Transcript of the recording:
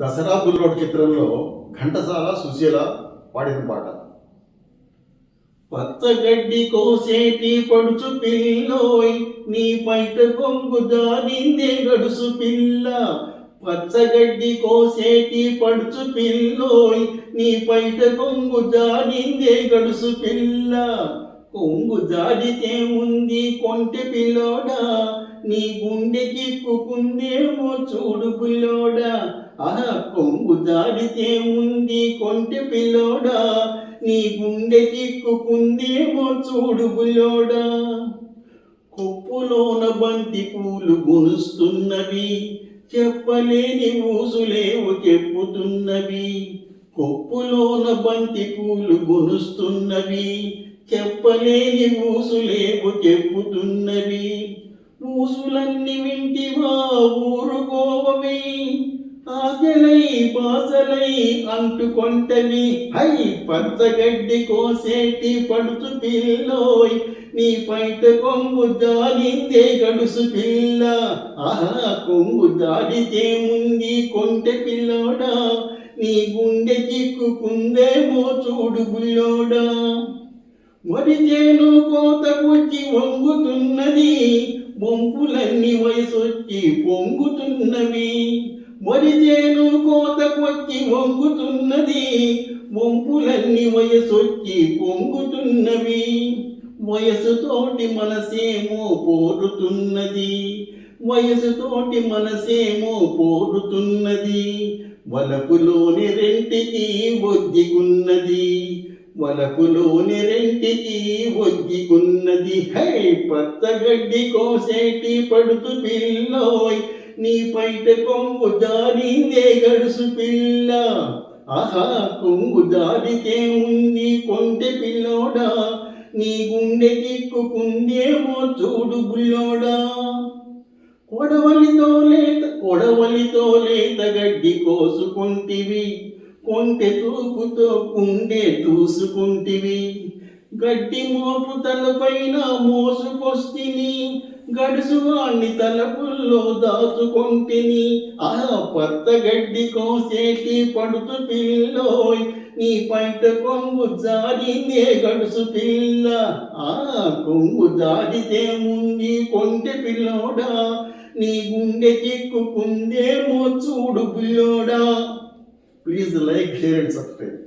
దసరా బుల్లోడ్ చిత్రంలో ఘంటసాల సుశీల పాడిన పాట. పచ్చగడ్డి కోసేటి పడుచు పిల్లోయ్ నీ పైట కొంగు దానిందే గడుసు పిల్ల. పచ్చగడ్డి కోసేటి పడుచు పిల్లోయ్ నీ పైట కొంగు జారిందే గడుసు పిల్ల. కొంగు జారితే ఉంది కొంటె పిల్లోడా నీ గుండెకి కుకుందేమో చూడు పిల్లోడా. ఆహా కొంగు దాడితే ఉంది కొంటె పిల్లోడా. నీ గుండెకి కుకుందేమో చూడు బుల్లోడా కొప్పులోన బంతి పూలు గునుస్తున్నవి చెప్పలేని ఊసులేవు చెప్పుతున్నవి. కొప్పులోన బంతి పూలు గునుస్తున్నవి చెప్పలేని ఊసులేవు చెప్పుతున్నవి. ఊసులన్నీ వింటివా ఊరుకోవవి ఆశలై పాసలై అంటుకొంటవి హై పచ్చగడ్డి కోసేటి పడుచు పిల్లోయ్. నీ పైట కొంగు జారిందే గడుసు పిల్ల. ఆహా కొంగు దాడితే ముంది కొంటె పిల్లోడా. నీ గుండె చిక్కుకుందేమో చూడు గుల్లోడా వరి చేను కోతకొచ్చి వంగుతున్నది. బొంపులన్నీ వయసొచ్చి పొంగుతున్నవి వరి చేను కోతకొచ్చి వంగుతున్నది. వంపులన్నీ వయసొచ్చి పొంగుతున్నవి వయసుతోటి మనసేమో పోరుతున్నది వయసుతోటి మనసేమో పోరుతున్నది వలపులోని రెంటికి ఒగ్గికున్నది వలపులోని రెంటికి ఒద్దిగున్నది హై పచ్చగడ్డి కోసేటి పడుతు పిల్లోయ్. నీ పైట కొంగు జారిందే గడుసు పిల్ల. ఆహా కొంగు జారితే ఉంది కొంటె పిల్లోడా. నీ గుండె దిక్కుకుందేమో చూడు గుల్లోడా. కొడవలితో లేత కొడవలితో లేత గడ్డి కోసుకుంటివి. కొంటె తూకుతో కుండే చూసుకుంటివి గడ్డి మోపు తలపైన మోసుకొస్తిని గడుసు వాణ్ణి తలపుల్లో దాచుకొంటిని. ఆ పత్త గడ్డి కోసేటి పడుతు పిల్లోయ్ నీ పైట కొంగు జారిందే గడుసు పిల్ల. ఆ కొంగు జారితే ముంది కొంటె పిల్లోడా నీ గుండె చిక్కుకుందేమో చూడు పిల్లోడా. Please like share and subscribe.